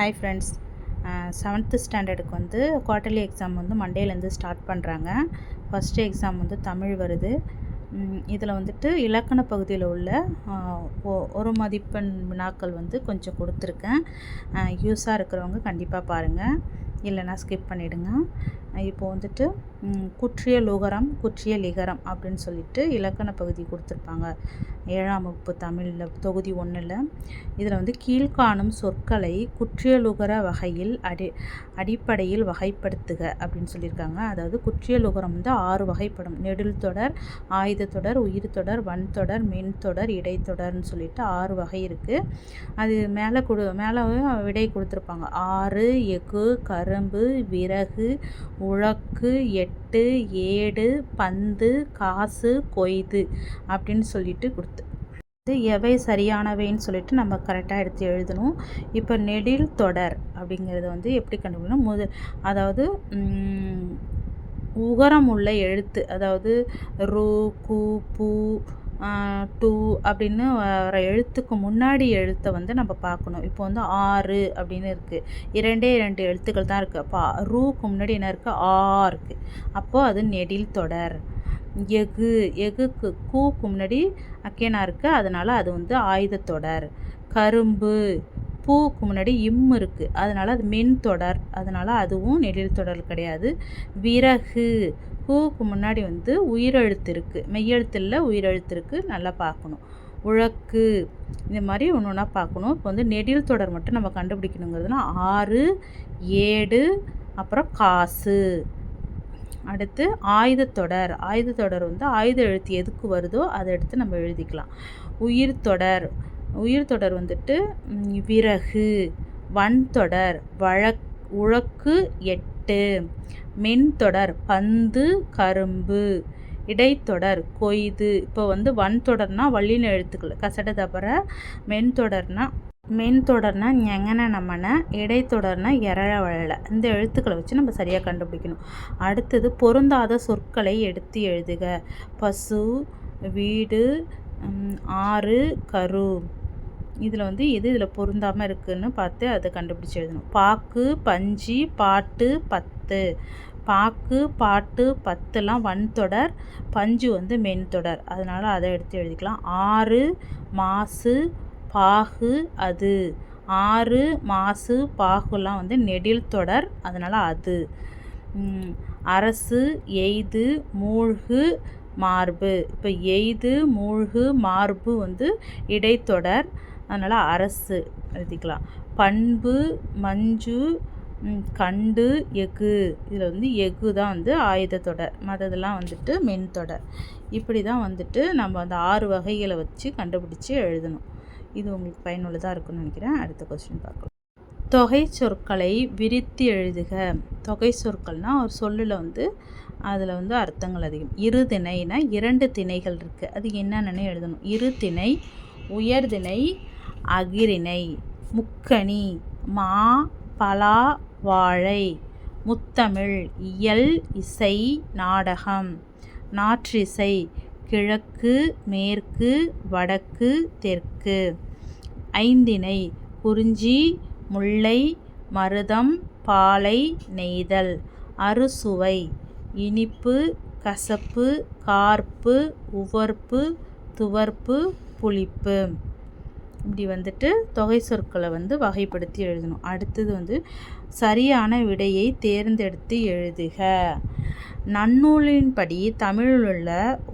Hi friends seventh ஸ்டாண்டர்டுக்கு வந்து quarterly exam வந்து மண்டேலேருந்து ஸ்டார்ட் பண்ணுறாங்க ஃபஸ்ட்டு எக்ஸாம் வந்து தமிழ் வருது. இதில் வந்துட்டு இலக்கண பகுதியில் உள்ள ஒரு மதிப்பெண் வினாக்கள் வந்து கொஞ்சம் கொடுத்துருக்கேன். யூஸாக இருக்கிறவங்க கண்டிப்பாக பாருங்கள் இல்லைனா ஸ்கிப் பண்ணிவிடுங்க இப்போ வந்துட்டு குற்றிய லுகரம் குற்றிய லிகரம் அப்படின்னு சொல்லிட்டு இலக்கண பகுதி கொடுத்துருப்பாங்க. ஏழாம் வகுப்பு தமிழில் தொகுதி ஒன்றில் இதில் வந்து கீழ்காணும் சொற்களை குற்றியலுகர வகையில் அடி அடிப்படையில் வகைப்படுத்துக அப்படின்னு சொல்லியிருக்காங்க. அதாவது குற்றியலுகரம் வந்து ஆறு வகைப்படும். நெடில் தொடர் ஆயுத தொடர் உயிர் தொடர் வன் தொடர் மின் தொடர் இடைத்தொடர்னு சொல்லிட்டு ஆறு வகை இருக்குது அது மேலே கொடு மேலே விடை கொடுத்துருப்பாங்க. ஆறு எஃகு கரும்பு விறகு உழக்கு எட்டு ஏடு பந்து காசு கொய்து அப்படின்னு சொல்லிட்டு கொடுத்து. இது எவை சரியானவைன்னு சொல்லிட்டு நம்ம கரெக்டாக எடுத்து எழுதணும். இப்போ நெடில் தொடர் அப்படிங்கிறத வந்து எப்படி கண்டுபிடிக்கணும் முத அதாவது உகரம் உள்ள எழுத்து அதாவது ரு கு பூ டூ அப்படின்னு வர எழுத்துக்கு முன்னாடி எழுத்தை வந்து நம்ம பார்க்கணும். இப்போ வந்து ஆறு அப்படின்னு இருக்குது இரண்டே இரண்டு எழுத்துக்கள் தான் இருக்குது அப்போ ரூக்கு முன்னாடி என்ன இருக்குது ஆ இருக்குது அப்போது அது நெடில் தொடர். எஃகு எஃகுக்கு கூக்கு முன்னாடி அக்கேனா இருக்குது அதனால் அது வந்து ஆயுதத்தொடர் கரும்பு பூக்கு முன்னாடி இம் இருக்குது அதனால் அது மென் தொடர். அதனால் அதுவும் நெடில் தொடர் கிடையாது. விறகு பூக்கு முன்னாடி வந்து உயிரெழுத்து இருக்குது மெய்யெழுத்தில் உயிரெழுத்து இருக்குது நல்லா பார்க்கணும். உழக்கு இந்த மாதிரி ஒன்று ஒன்றா பார்க்கணும். இப்போ வந்து நெடில் தொடர் மட்டும் நம்ம கண்டுபிடிக்கணுங்கிறதுனா ஆறு ஏடு அப்புறம் காசு. அடுத்து ஆயுதத்தொடர் ஆயுதத்தொடர் வந்து ஆயுத எழுத்து எதுக்கு வருதோ அதை எடுத்து நம்ம எழுதிக்கலாம். உயிர் தொடர். உயிர் தொடர் வந்துட்டு விறகு வன்தொடர் வழக் உழக்கு எட்டு மென்தொடர் பந்து கரும்பு இடைத்தொடர் கொய்து. இப்போ வந்து வன்தொடர்னா வள்ளின எழுத்துக்கள். கசட தபர மென்தொடர்னா மென்தொடர்னா ஞெங்கன நம்மன இடைத்தொடர்னா எரழ வழல இந்த எழுத்துக்களை வச்சு நம்ம சரியாக கண்டுபிடிக்கணும். அடுத்தது பொருந்தாத சொற்களை எடுத்து எழுதுக. பசு வீடு ஆறு கரு. இதில் வந்து எது இதில் பொருந்தாமல் இருக்குதுன்னு பார்த்து அதை கண்டுபிடிச்சி எழுதணும். பாக்கு பஞ்சு பாட்டு பத்து. பாக்கு பாட்டு பத்துலாம் வன்தொடர் பஞ்சு வந்து மென்தொடர் அதனால் அதை எடுத்து எழுதிக்கலாம். ஆறு மாசு பாகு அது. ஆறு மாசு பாகுலாம் வந்து நெடில் தொடர் அதனால் அது. அரசு எய்து மூழ்கு மார்பு. இப்போ எய்து மூழ்கு மார்பு வந்து இடைத்தொடர் அதனால் அரசு எழுதிக்கலாம். பண்பு மஞ்சு கண்டு எஃகு. இதில் வந்து எஃகு தான் வந்து ஆயுதத்தொடர் மற்றதெல்லாம் வந்துட்டு மென்தொடர் இப்படி தான் வந்துட்டு நம்ம அந்த ஆறு வகைகளை வச்சு கண்டுபிடிச்சி எழுதணும். இது உங்களுக்கு பயனுள்ளதாக இருக்கும்னு நினைக்கிறேன். அடுத்த கொஸ்டின் பார்க்கலாம். தொகை சொற்களை விரித்து எழுதுக. தொகை சொற்கள்னால் ஒரு சொல்லில் வந்து அதில் வந்து அர்த்தங்கள் அதிகம். இரு திணைனா இரண்டு திணைகள் இருக்குது அது என்னென்னு எழுதணும். இரு திணை உயர்திணை அகிரிணை. முக்கணி மா பலா வாழை. முத்தமிழ் இயல் இசை நாடகம். நாற்றிசை கிழக்கு மேற்கு வடக்கு தெற்கு. ஐந்திணை குறிஞ்சி முல்லை மருதம் பாலை நெய்தல். அறுசுவை இனிப்பு கசப்பு கார்ப்பு உவர்ப்பு துவர்ப்பு புளிப்பு. இப்படி வந்துட்டு தொகை சொற்களை வந்து வகைப்படுத்தி எழுதணும். அடுத்தது வந்து சரியான விடையை தேர்ந்தெடுத்து எழுதுக. நன்னூலின்படி தமிழில் உள்ள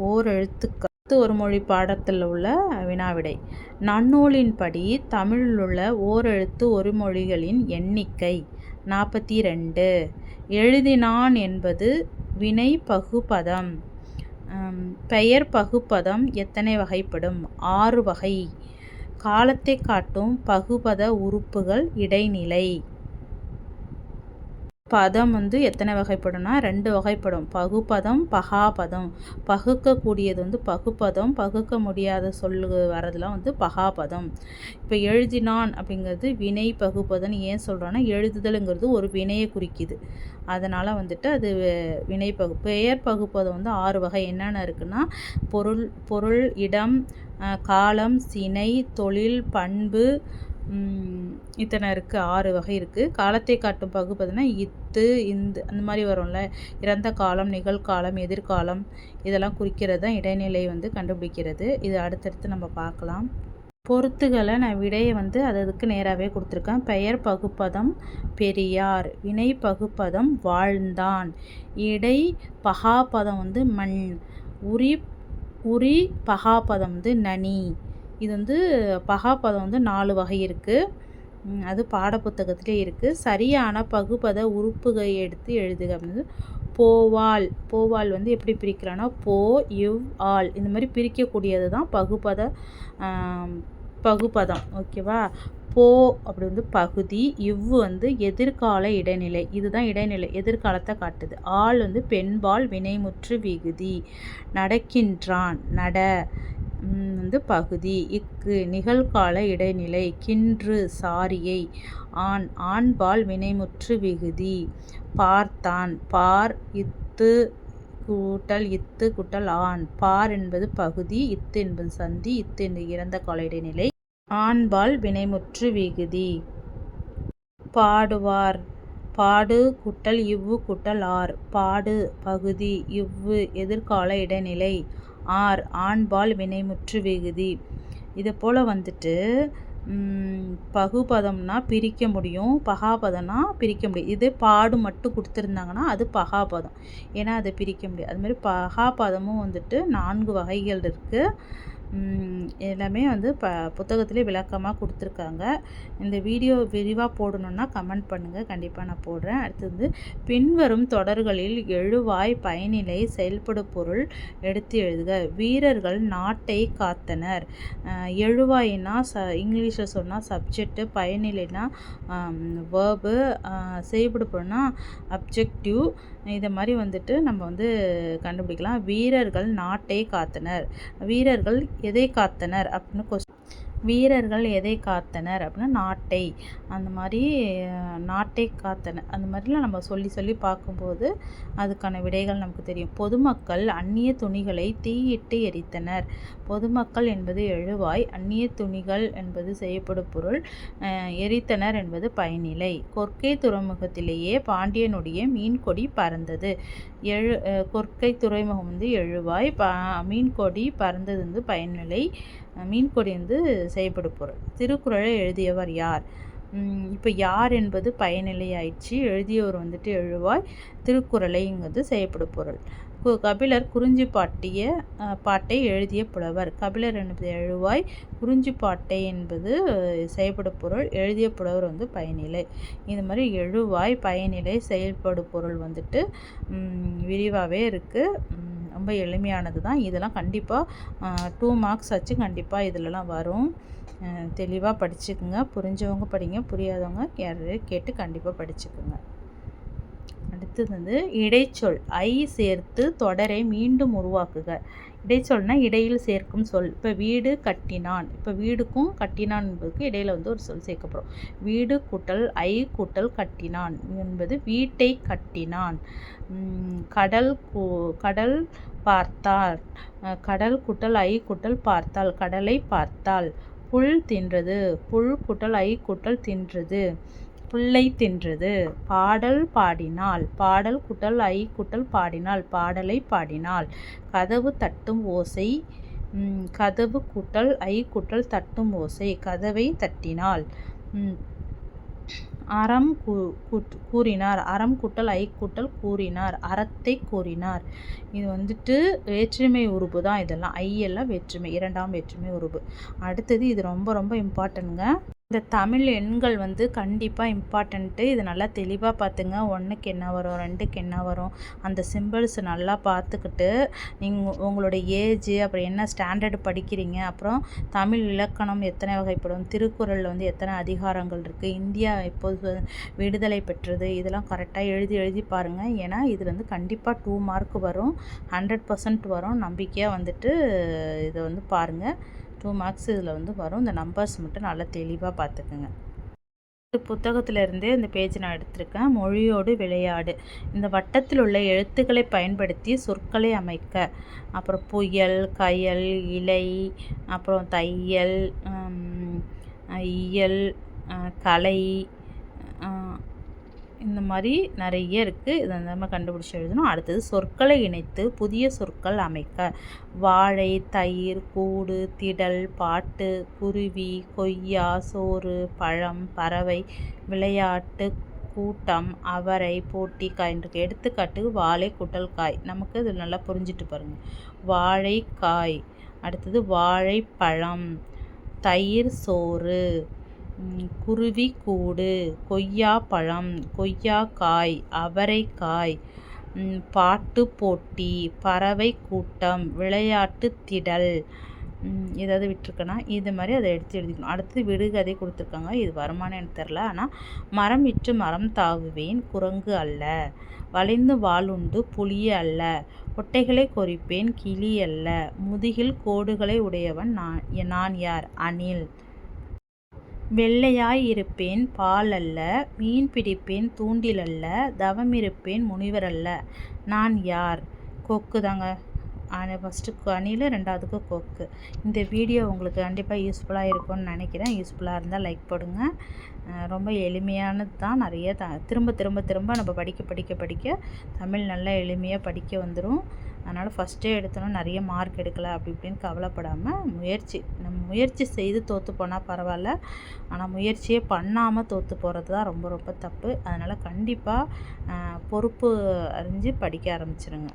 ஓர் எழுத்துக்கள் ஒரு மொழி பாடத்தில் உள்ள வினாவிடை. நன்னூலின்படி தமிழில் உள்ள ஓரெழுத்து ஒரு மொழிகளின் எண்ணிக்கை நாற்பத்தி ரெண்டு எழுதினான் என்பது வினை பகுபதம். பெயர் பகுப்பதம் எத்தனை வகைப்படும்? ஆறு வகை. காலத்தை காட்டும் பகுபத உறுப்புகள் இடைநிலை. பதம் வந்து எத்தனை வகைப்படும்னா ரெண்டு வகைப்படும். பகுப்பதம் பகாபதம். பகுக்கக்கூடியது வந்து பகுப்பதம் பகுக்க முடியாத சொல்லு வரதெல்லாம் வந்து பகாபதம். இப்போ எழுதினான் அப்படிங்கிறது வினை பகுப்பதம்னு ஏன் சொல்கிறோன்னா எழுதுதலுங்கிறது ஒரு வினையை குறிக்குது. அதனால் வந்துட்டு அது வினை பகு பெயர் பகுப்பதம் வந்து ஆறு வகை. என்னென்ன இருக்குன்னா பொருள் பொருள் இடம் காலம் சினை தொழில் பண்பு இத்தனை இருக்குது ஆறு வகை இருக்குது காலத்தை காட்டும் பகு பார்த்தீங்கன்னா இத்து இந்து அந்த மாதிரி வரும்ல. இறந்த காலம் நிகழ்காலம் எதிர்காலம் இதெல்லாம் குறிக்கிறது தான் இடைநிலை வந்து கண்டுபிடிக்கிறது. இது அடுத்தடுத்து நம்ம பார்க்கலாம். பொறுத்துகளை நான் விடையை வந்து அது அதுக்கு நேராகவே கொடுத்துருக்கேன். பெயர் பகுப்பதம் பெரியார். வினை பகுப்பதம் வாழ்ந்தான். இடை பகாபதம் வந்து மண். உரி உரி பகாபதம் வந்து நனி. இது வந்து பகாபதம் வந்து நாலு வகை இருக்குது அது பாடப்புத்தகத்திலே இருக்குது சரியான பகுபத உறுப்புகை எடுத்து எழுதுக. அப்படின்னு போவால் போவால் வந்து எப்படி பிரிக்கலாம்னா போ இவ் ஆல் இந்த மாதிரி பிரிக்கக்கூடியது தான் பகுபத பகுபதம். ஓகேவா போ அப்படி வந்து பகுதி இவ் வந்து எதிர்கால இடைநிலை. இதுதான் இடைநிலை. எதிர்காலத்தை காட்டுது. ஆள் வந்து பெண்பால் வினைமுற்று விகுதி. நடக்கின்றான். நட. வந்து பகுதி. இக்கு நிகழ்கால இடைநிலை கின்று சாரியை. ஆண் ஆண்பால் வினைமுற்று விகுதி. பார்த்தான் பார் இத்து கூட்டல் இத்து கூட்டல் ஆண். பார் என்பது பகுதி இத்து என்பது சந்தி இத்து என்பது இறந்த கால இடைநிலை. ஆண்பால் வினைமுற்று விகுதி. பாடுவார். பாடு கூட்டல் இவ்வு குட்டல் ஆர். பாடு பகுதி இவ்வு எதிர்கால இடைநிலை. ஆர் ஆண்பால் வினைமுற்று விகுதி. இதை போல் வந்துட்டு பகுபதம்னா பிரிக்க முடியும் பகாபதம்னா பிரிக்க முடியும். இது பாடு மட்டும் கொடுத்துருந்தாங்கன்னா அது பகாபதம். ஏன்னா அதை பிரிக்க முடியாது. அது மாதிரி பகாபதமும் வந்துட்டு நான்கு வகைகள் இருக்குது எல்லாமே வந்து ப புத்தகத்திலே விளக்கமாக கொடுத்துருக்காங்க. இந்த வீடியோ விரிவாக போடணுன்னா கமெண்ட் பண்ணுங்கள் கண்டிப்பாக நான் போடுறேன். அடுத்து வந்து பின்வரும் தொடர்களில் எழுவாய் பயனிலை செயல்படு பொருள் எடுத்து எழுதுக. வீரர்கள் நாட்டை காத்தனர். எழுவாயினா ச இங்கிலீஷில் சொன்னால் சப்ஜெக்ட்டு பயனிலைனா வேர்பு செயல்படு பொருள்னா அப்ஜெக்டிவ் இதை மாதிரி வந்துட்டு நம்ம வந்து கண்டுபிடிக்கலாம். வீரர்கள் நாட்டை காத்தனர். வீரர்கள் எதை காத்தனர்? அப்படின்னு கொஸ் வீரர்கள் எதை காத்தனர் அப்படின்னா நாட்டை. அந்த மாதிரி நாட்டை காத்தனர். அந்த மாதிரிலாம் நம்ம சொல்லி சொல்லி பார்க்கும்போது அதுக்கான விடைகள் நமக்கு தெரியும். பொதுமக்கள் அந்நிய துணிகளை தீயிட்டு எரித்தனர். பொதுமக்கள் என்பது எழுவாய் அந்நிய துணிகள் என்பது செய்யப்படும் பொருள் எரித்தனர் என்பது பயனிலை. கொற்கை துறைமுகத்திலேயே பாண்டியனுடைய மீன்கொடி பறந்தது. எழு கொற்கை துறைமுகம் வந்து எழுவாய் ப மீன்கொடி பறந்தது வந்து பயனிலை. மீன்கொடி வந்து செய்யப்படும் பொருள் திருக்குறளை எழுதியவர் யார்? இப்போ யார் என்பது பயனிலை ஆயிடுச்சு எழுதியவர் வந்துட்டு எழுவாய் திருக்குறளைங்கிறது செய்யப்படும் பொருள் கபிலர் குறிஞ்சி பாட்டிய பாட்டை எழுதிய புலவர். கபிலர் என்பது எழுவாய் குறிஞ்சி பாட்டை என்பது செயல்படு பொருள். எழுதிய புலவர் வந்து பயனிலை. இது மாதிரி எழுவாய் பயனிலை செயல்படு பொருள் வந்துட்டு விரிவாகவே இருக்குது ரொம்ப எளிமையானது தான். இதெல்லாம் கண்டிப்பாக டூ மார்க்ஸ் ஆச்சு கண்டிப்பாக இதிலலாம் வரும். தெளிவாக படிச்சுக்குங்க. புரிஞ்சவங்க படிங்க புரியாதவங்க யாரையும் கேட்டு கண்டிப்பாக படிச்சுக்குங்க. அடுத்தது வந்து இடைச்சொல். ஐ சேர்த்து தொடரை மீண்டும் உருவாக்குக. இடைச்சொல்னால் இடையில் சேர்க்கும் சொல். இப்போ வீடு கட்டினான். இப்போ வீடுக்கும் கட்டினான் என்பதுக்கு இடையில் வந்து ஒரு சொல் சேர்க்கப்படும். வீடு கூட்டல் ஐ கூட்டல் கட்டினான் என்பது வீட்டை கட்டினான். கடல் கடல் பார்த்தார் கடல் குட்டல் ஐ குட்டல் பார்த்தால் கடலை பார்த்தால் புல் தின்றது. புல் குட்டல் ஐ குட்டல் தின்றது. புல்லை தின்றது. பாடல் பாடினாள் பாடல் குட்டல் ஐ குட்டல் பாடினாள் பாடலை பாடினாள் கதவு தட்டும் ஓசை கதவு குட்டல் ஐ குட்டல் தட்டும் ஓசை கதவை தட்டினாள் அறம் கூறினார். அறம் குட்டல் ஐ குட்டல் கூறினார். அறத்தை கூறினார். இது வந்துட்டு வேற்றுமை உறுப்பு தான் இதெல்லாம். ஐ எல்லாம் வேற்றுமை இரண்டாம் வேற்றுமை உறுப்பு. அடுத்தது இது ரொம்ப ரொம்ப இம்பார்ட்டன்ங்க இந்த தமிழ் எண்கள் வந்து கண்டிப்பாக இம்பார்ட்டண்ட்டு இது நல்லா தெளிவாக பார்த்துங்க ஒன்றுக்கு என்ன வரும் ரெண்டுக்கு என்ன வரும். அந்த சிம்பிள்ஸ் நல்லா பார்த்துக்கிட்டு நீங்கள் உங்களோட ஏஜ் அப்புறம் என்ன ஸ்டாண்டர்டு படிக்கிறீங்க அப்புறம் தமிழ் இலக்கணம் எத்தனை வகைப்படும் திருக்குறளில் வந்து எத்தனை அதிகாரங்கள் இருக்குது இந்தியா எப்போது விடுதலை பெற்றது இதெல்லாம் கரெக்டாக எழுதி எழுதி பாருங்கள் ஏன்னா இதில் வந்து கண்டிப்பாக டூ மார்க் வரும் ஹண்ட்ரட் பர்சன்ட் வரும். நம்பிக்கையாக வந்துட்டு இதை வந்து பாருங்கள் டூ மார்க்ஸ் இதில் வந்து வரும். இந்த நம்பர்ஸ் மட்டும் நல்லா தெளிவாக பார்த்துக்குங்க புத்தகத்திலிருந்தே இந்த பேஜ் நான் எடுத்திருக்கேன். மொழியோடு விளையாடு. இந்த வட்டத்தில் உள்ள எழுத்துக்களை பயன்படுத்தி சொற்களை அமைக்க. அப்புறம் புயல் கயல் இலை அப்புறம் தையல் இயல் கலை இந்த மாதிரி நிறைய இருக்குது இதை நம்ம கண்டுபிடிச்சி எழுதணும். அடுத்தது சொற்களை இணைத்து புதிய சொற்கள் அமைக்க. வாழை தயிர் கூடு திடல் பாட்டு குருவி கொய்யா சோறு பழம் பறவை விளையாட்டு கூட்டம் அவரை போட்டி காய்ன்றிருக்கு எடுத்துக்காட்டு வாழை கூட்டல் காய். நமக்கு இது நல்லா புரிஞ்சுட்டு பாருங்கள் வாழைக்காய். அடுத்தது வாழைப்பழம் தயிர் சோறு. குருவிக்கூடு குருவி கூடு கொய்யாப்பழம் கொய்யாக்காய் அவரைக்காய் பாட்டு போட்டி பறவை கூட்டம் விளையாட்டு திடல் ஏதாவது விட்டுருக்கேன்னா இது மாதிரி அதை எடுத்து எழுதிக்கணும். அடுத்து விடுகதை கொடுத்துருக்காங்க. இது வருமானம் எனக்கு தெரில. ஆனால் மரம் விற்று மரம் தாவுவேன் குரங்கு அல்ல. வளைந்து வாளுண்டு புலி அல்ல. ஒட்டைகளை கொறிப்பேன் கிளி அல்ல. முதுகில் கோடுகளை உடையவன் நான் நான் யார்? அணில். வெள்ளையாய் இருப்பேன் பால் அல்ல மீன் பிடிப்பேன் தூண்டில் அல்ல தவமிருப்பேன் முனிவர் அல்ல நான் யார்? கொக்கு தாங்க. ஃபஸ்ட்டு அணில் ரெண்டாவதுக்கு கொக்கு. இந்த வீடியோ உங்களுக்கு கண்டிப்பாக யூஸ்ஃபுல்லாக இருக்கும்னு நினைக்கிறேன். யூஸ்ஃபுல்லாக இருந்தால் லைக் போடுங்க. ரொம்ப எளிமையானது தான். நிறைய த திரும்ப திரும்ப திரும்ப நம்ம படிக்க படிக்க படிக்க தமிழ் நல்லா எளிமையாக படிக்க வந்துடும் அதனால் ஃபஸ்ட்டே எடுத்தோன்னா நிறைய மார்க் எடுக்கலை அப்படி இப்படின்னு கவலைப்படாமல் முயற்சி. நம்ம முயற்சி செய்து தோற்று போனால் பரவாயில்ல. ஆனால் முயற்சியே பண்ணாமல் தோற்று போகிறது தான் ரொம்ப ரொம்ப தப்பு. அதனால் கண்டிப்பாக பொறுப்பு அறிஞ்சு படிக்க ஆரம்பிச்சிருங்க.